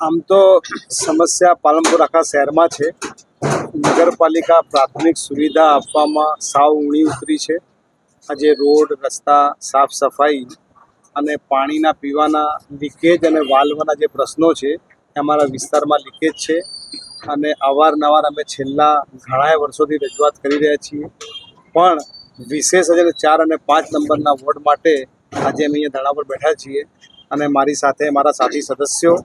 આમ તો સમસ્યા પાલનપુર આખા શહેરમાં છે. નગરપાલિકા પ્રાથમિક સુવિધા આપવામાં સાવ ઊણી ઉતરી છે. આજે રોડ, રસ્તા, સાફ સફાઈ અને પાણીના પીવાના લીકેજ અને વાલ્વના જે પ્રશ્નો છે અમારા વિસ્તારમાં લીકેજ છે. અને અવારનવાર અમે છેલ્લા ઘણા વર્ષોથી રજૂઆત કરી રહ્યા છીએ. પણ વિશેષ આજે ચાર અને પાંચ નંબરના વોર્ડ માટે આજે અમે અહીંયા ધરણા પર બેઠા છીએ. અને મારી સાથે મારા સાથી સદસ્યો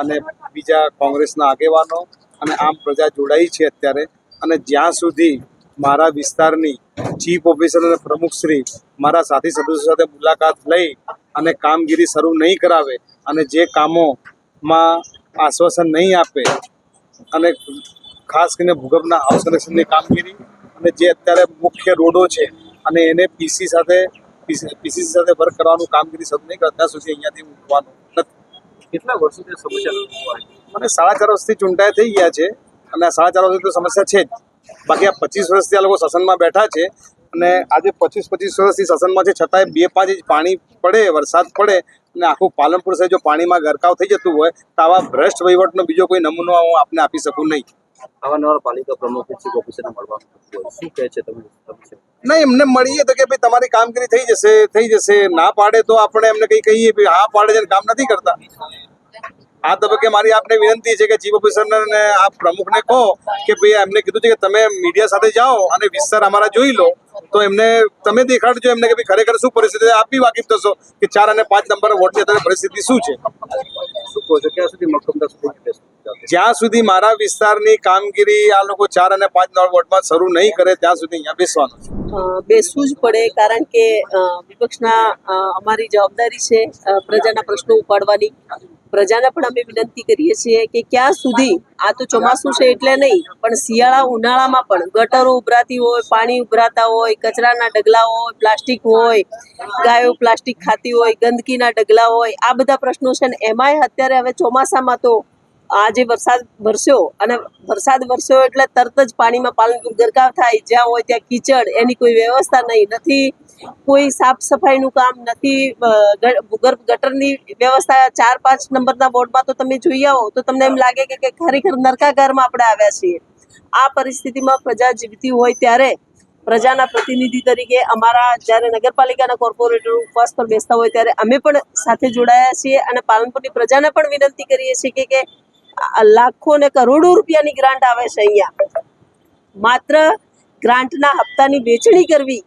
અને બીજા કોંગ્રેસના આગેવાનો અને આમ પ્રજા જોડાઈ છે અત્યારે. અને જ્યાં સુધી મારા વિસ્તારની ચીફ ઓફિસર અને પ્રમુખશ્રી મારા સાથી સદસ્યો સાથે મુલાકાત લઈ અને કામગીરી શરૂ નહીં કરાવે અને જે કામોમાં આશ્વાસન નહીં આપે અને ખાસ કરીને ભૂગર્ભના હાઉસ કામગીરી અને જે અત્યારે મુખ્ય રોડો છે અને એને પીસી સાથે પીસીસી સાથે વર્ક કરવાનું કામગીરી શરૂ નહીં કરે ત્યાં સુધી અહીંયાથી ઉઠવાનું નથી. કેટલા વર્ષોથી સમસ્યા મને સાડા ચાર વર્ષથી ચૂંટાઈ થઈ ગયા છે અને આ સાડા ચાર વર્ષથી તો સમસ્યા છે જ. બાકી આ પચીસ વર્ષથી આ લોકો સસનમાં બેઠા છે અને આજે પચીસ પચીસ વર્ષથી સસનમાં છે, છતાંય બે પાંચ ઇંચ પાણી પડે, વરસાદ પડે અને આખું પાલનપુર શહેર જો પાણીમાં ગરકાવ થઈ જતું હોય, તો આવા ભ્રષ્ટ વહીવટનો બીજો કોઈ નમૂનો હું આપને આપી શકું નહીં. અવારનવાર પાલિકા પ્રમુખ ચીફ ઓફિસરને મળવાનું શું કહે છે તમે? નહીં, એમને મળીએ તો કે ભાઈ તમારી કામગીરી થઈ જશે થઈ જશે. ના પાડે તો આપણે એમને કંઈ કહીએ હા પાડે છે કામ નથી કરતા. આ તબક્કે મારી આપને વિનંતી છે કે ચીફ ઓફિસરને આ પ્રમુખને કહો કે ભાઈ એમને કીધું છે કે તમે મીડિયા સાથે જાઓ અને વિસ્તાર અમારા જોઈ લો. તો એમને તમે દેખાડજો એમને કે ભાઈ ખરેખર શું પરિસ્થિતિ. આપ બી વાકેફ થશો કે ચાર અને પાંચ નંબર વોટની અત્યારે પરિસ્થિતિ શું છે? શું કહો છો. ક્યાં સુધી મક્કમદાસ સુધી? જ્યાં સુધી મારા વિસ્તારની કામગીરી આ લોકો ચાર અને પાંચ નળ વોર્ડમાં શરૂ નહીં કરે ત્યાં સુધી અહીંયા બેસવાનું છે. બેસવું જ પડે કારણ કે અ, વિપક્ષના અમારી જવાબદારી છે પ્રજાના પ્રશ્નો ઉપાડવાની. પ્રજાને પણ અમે વિનંતી કરીએ છીએ કે ક્યાં સુધી, આ તો ચોમાસું છે એટલે નહીં, પણ શિયાળા ઉનાળામાં પણ ગટરો ઉભરાતી હોય, પાણી ઉભરાતા હોય, કચરાના ડગલા હોય, પ્લાસ્ટિક હોય, ગાયો પ્લાસ્ટિક ખાતી હોય, ગંદકીના ડગલા હોય, આ બધા પ્રશ્નો છે ને એમાંય અત્યારે હવે ચોમાસામાં તો આજે વરસાદ વરસ્યો અને વરસાદ વરસ્યો એટલે તરત જ પાણીમાં પાલનપુર ગરકાવ થાય, જ્યાં હોય ત્યાં કીચડ, એની કોઈ વ્યવસ્થા નહીં, નથી કોઈ સાફ સફાઈનું કામ નથી ભૂગર્ભ ગટરની વ્યવસ્થા ચાર, પાંચ નંબરના વોર્ડમાં તો તમે જોઈ આવો, તો તમને એમ લાગે કે ખરેખર નરકાગારમાં આપણે આવ્યા છીએ. આ પરિસ્થિતિમાં પ્રજા જીવતી હોય ત્યારે પ્રજાના પ્રતિનિધિ તરીકે અમારા, જ્યારે નગરપાલિકાના કોર્પોરેટર ઉપવાસ પર બેસતા હોય ત્યારે અમે પણ સાથે જોડાયા છીએ અને પાલનપુરની પ્રજાને પણ વિનંતી કરીએ છીએ કે લાખો ને કરોડો રૂપિયાની ગ્રાન્ટ આવે છે અહીંયા. માત્ર ગ્રાન્ટના હપ્તાની વેચણી કરવી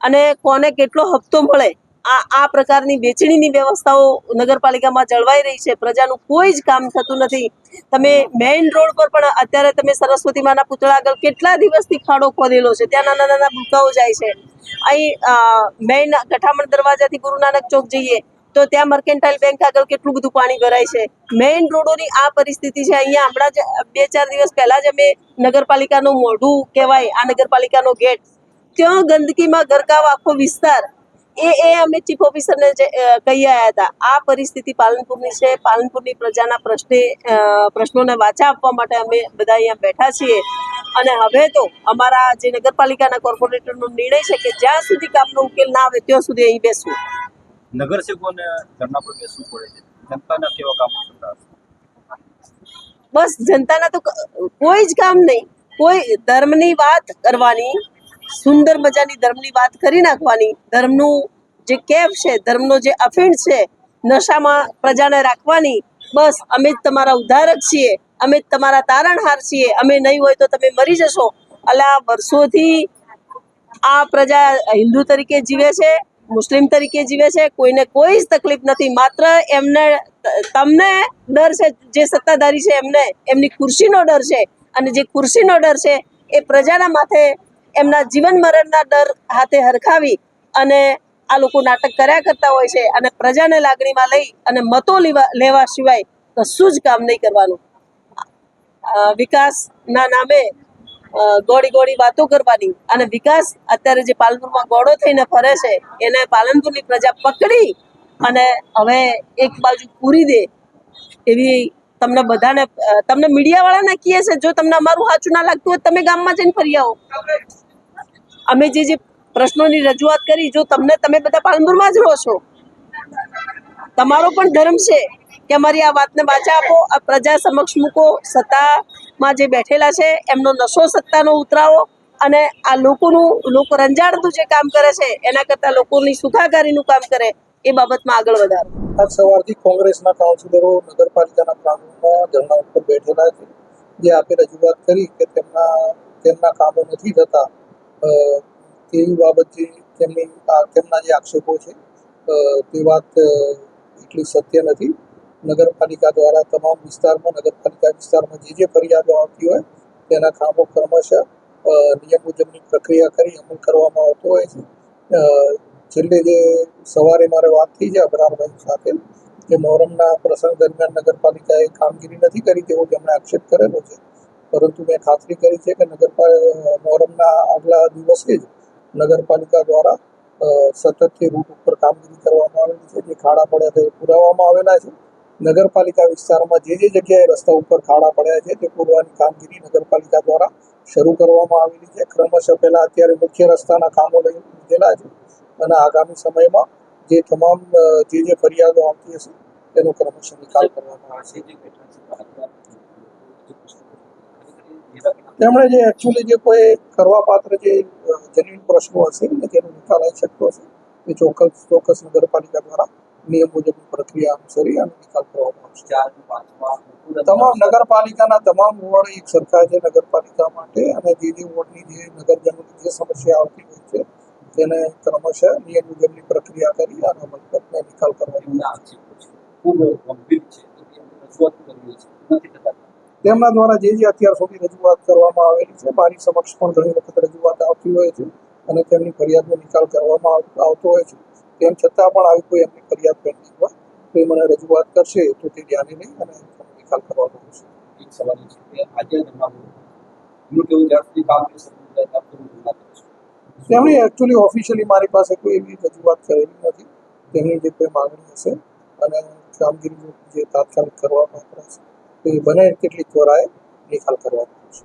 અને કોને કેટલો હપ્તો મળે, આ આ પ્રકારની વેચણીની વ્યવસ્થાઓ નગરપાલિકામાં જળવાઈ રહી છે. પ્રજાનું કોઈ જ કામ થતું નથી. તમે મેઇન રોડ પર પણ અત્યારે તમે સરસ્વતી માના પૂતળા આગળ કેટલા દિવસથી ખાડો ખોદેલો છે? ત્યાં નાના નાના ભૂકાઓ જાય છે. અહીં મેઇન ગઠામણ દરવાજાથી ગુરુ નાનક ચોક જઈએ, તો ત્યાં મર્કેન્ટાઇલ બેંક આગળ કેટલું બધું પાણી ભરાય છે. મેઇન રોડોની આ પરિસ્થિતિ છે. અહીંયા હમણાં જ બે ચાર દિવસ પહેલા જ અમે નગરપાલિકાનું મોઢું કહેવાય, આ નગરપાલિકાનો ગેટ ત્યાં ગંદકીમાં ગરકાવ આખો વિસ્તાર? એ એ અમે ચીફ ઓફિસરને કહી આવ્યા હતા. આ પરિસ્થિતિ પાલનપુરની છે. પાલનપુરની પ્રજાના પ્રશ્ને પ્રશ્નોને વાચા આપવા માટે અમે બધા અહીંયા બેઠા છીએ. અને હવે તો અમારા જે નગરપાલિકાના કોર્પોરેટરનો નિર્ણય છે કે જ્યાં સુધી કામનો ઉકેલ ના આવે ત્યાં સુધી અહીં બેસવું. નગરસેવકોને ધરના પર બેસવું પડે છે. જનતાના કેવા કામો બસ જનતાના તો કોઈ જ કામ નહીં. કોઈ ધર્મની વાત કરવાની સુંદર મજાની ધર્મની વાત કરી નાખવાની. ધર્મનું જે કેફ છે, ધર્મનો જે અફીણ છે, નશામાં પ્રજાને રાખવાની. બસ, અમે જ તમારા ઉદ્ધારક છીએ, અમે જ તમારા તારણહાર છીએ. અમે નહીં હોય તો તમે મરી જશો. અલા, વર્ષોથી આ પ્રજા હિન્દુ તરીકે જીવે છે, મુસ્લિમ તરીકે જીવે છે, કોઈને કોઈ જ તકલીફ નથી. માત્ર એમને, તમને ડર છે, જે સત્તાધારી છે એમને, એમની ખુરશીનો ડર છે. અને જે ખુરશીનો ડર છે, એ પ્રજાના માથે એમના જીવન મરણના ડર હાથે હરખાવી અને આ લોકો નાટક કર્યા કરતા હોય છે અને પ્રજાને લાગણીમાં લઈ અને મતો લેવા સિવાય કશું જ કામ નહીં કરવાનું. વિકાસના નામે ગોળી ગોળી વાતો કરવાની અને વિકાસ અત્યારે જે પાલનપુરમાં ગોળો થઈને ફરે છે, એને પાલનપુરની પ્રજા પકડી અને હવે એક બાજુ પૂરી દે એવી તમને બધાને તમને મીડિયાવાળાને કહીએ છે, જો તમને અમારું સાચું ના લાગતું હોય તમે ગામમાં જઈને ફરી આવો. અમે જે જે પ્રશ્નોની રજૂઆત કરી, જો તમને તમે બધા પાલનપુરમાં જ રહો છો, તમારો પણ ધર્મ છે કે અમારી આ વાતને વાચા આપો પ્રજા સમક્ષ મૂકો, સત્તામાં જે બેઠેલા છે, એમનો નશો સત્તાનો ઉતરાવો અને આ લોકોનું, લોકો રંજાડતું જે કામ કરે છે, એના કરતાં લોકોની સુખાકારીનું કામ કરે, એ બાબતમાં આગળ વધારો. આજ સવારથી કોંગ્રેસના કાઉન્સિલરો નગરપાલિકાના પ્રાંગણમાં ધરણા ઉપર બેઠેલા છે. જે આપે રજૂઆત કરી કે તેમના તેમના કામો નથી થતા તેવી બાબત તેમની તેમના જે આક્ષેપો છે તે વાત એટલી સત્ય નથી. નગરપાલિકા દ્વારા તમામ વિસ્તારમાં, નગરપાલિકા વિસ્તારમાં જે જે ફરિયાદો આવતી હોય, તેના કામો ક્રમશઃ નિયમ મુજબની પ્રક્રિયા કરી અમલ કરવામાં આવતો હોય છે. છેલ્લે જે સવારે મારે વાત થઈ છે અબરારભાઈ સાથે કે મોહરમના પ્રસંગ દરમિયાન નગરપાલિકાએ કામગીરી નથી કરી તેવો તેમણે આક્ષેપ કરેલો છે. પરંતુ મેં ખાતરી કરી છે કે નગરપાલિકા મોહરમના આગલા દિવસે જ નગરપાલિકા દ્વારા સતતથી સતત રૂટ ઉપર કામગીરી કરવામાં આવેલી છે. જે ખાડા પડ્યા તે પુરાવવામાં આવેલા છે. નગરપાલિકા વિસ્તારમાં જે જે જગ્યાએ રસ્તા ઉપર ખાડા પડ્યા છે તે પૂરવાની કામગીરી નગરપાલિકા દ્વારા શરૂ કરવામાં આવેલી છે. ક્રમશઃ પહેલાં અત્યારે મુખ્ય રસ્તાના કામો લઈ લીધેલા છે અને આગામી સમયમાં જે તમામ જે જે ફરિયાદો આવતી હશે તેનો ક્રમશઃ નિકાલ કરવામાં આવશે. તેમણે જે એકચ્યુઅલી જે કોઈ કરવા પાત્ર જે જમીન પ્રશ્નો હશે ને તેનો નિકાલ આવી શકતો હશે, એ ચોક્કસ ચોક્કસ નગરપાલિકા દ્વારા નિયમ મુજબની પ્રક્રિયા અનુસરી અને નિકાલ કરવામાં આવશે. તમામ નગરપાલિકાના તમામ વોર્ડ એક સરખા છે નગરપાલિકા માટે અને જે જે વોર્ડની જે નગરજનોની જે સમસ્યા આવતી હોય છે, તેને ક્રમશઃ નિયમ મુજબની પ્રક્રિયા કરી અને અમલ કરીને નિકાલ કરવાની ખૂબ ગંભીર છે. તેમના દ્વારા જે જે અત્યાર સુધી રજૂઆત કરવામાં આવેલી છે મારી સમક્ષ પણ ઘણી વખત રજૂઆત આવતી હોય છે અને તેમની ફરિયાદનો નિકાલ કરવામાં આવતો હોય છે. તેમ છતાં પણ આવી કોઈ એમની ફરિયાદ પેન્ડિંગ હોય તો એ મને રજૂઆત કરશે તો તે ધ્યાને લઈ અને નિકાલ કરવામાં આવશે એક સવાલ છે કે આજે કેવું કામ કરી શકું તેમણે એકચ્યુઅલી ઓફિશિયલી મારી પાસે કોઈ એવી રજૂઆત કરેલી નથી. તેમની જે કોઈ માગણી હશે અને કામગીરી જે તાત્કાલિક કરવા પાત્ર હશે તો એ બને તેટલી ત્વરાએ નિકાલ કરવાનો આવશે